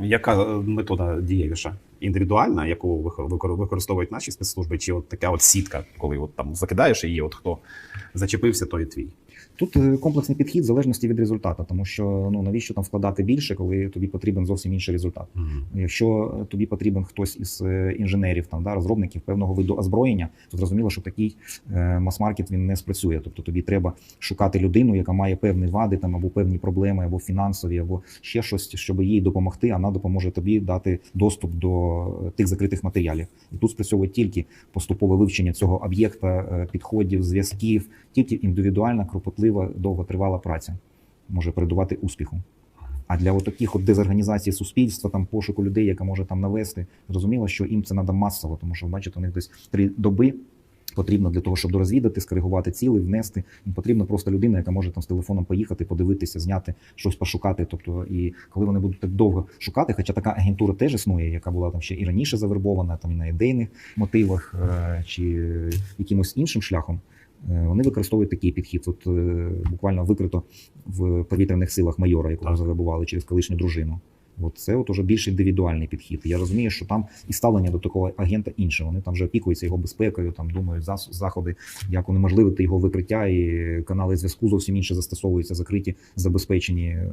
Яка метода дієвіша? Індивідуальна, яку використовують наші спецслужби, чи от така от сітка, коли от там закидаєш її, от хто зачепився, той і твій. Тут е, комплексний підхід в залежності від результату, тому що ну навіщо там вкладати більше, коли тобі потрібен зовсім інший результат. Якщо тобі потрібен хтось із е, інженерів, там да розробників певного виду озброєння, то зрозуміло, що такий е, мас-маркет він не спрацює. Тобто тобі треба шукати людину, яка має певні вади, там або певні проблеми, або фінансові, або ще щось, щоб їй допомогти. а Вона допоможе тобі дати доступ до е, тих закритих матеріалів. І тут спрацьовує тільки поступове вивчення цього об'єкта, підходів, зв'язків, тільки індивідуальна, кропотлива, довготривала праця може передувати успіху. А для таких от дезорганізації суспільства, там пошуку людей, яка може там навести, зрозуміло, що їм це треба масово, тому що бачите, у них десь три доби. Потрібно для того, щоб дорозвідати, скоригувати ціли, внести. Їм потрібна просто людина, яка може там з телефоном поїхати, подивитися, зняти, щось пошукати. Тобто, і коли вони будуть так довго шукати, хоча така агентура теж існує, яка була там ще і раніше завербована, там і на ідейних мотивах е, чи якимось іншим шляхом, вони використовують такий підхід. От е, буквально викрито в повітряних силах майора, якого завербували через колишню дружину. От це от уже більш індивідуальний підхід. Я розумію, що там і ставлення до такого агента інше. Вони там вже опікуються його безпекою, там думають заходи, як унеможливити його викриття, і канали зв'язку зовсім інше застосовуються, закриті, забезпечені е,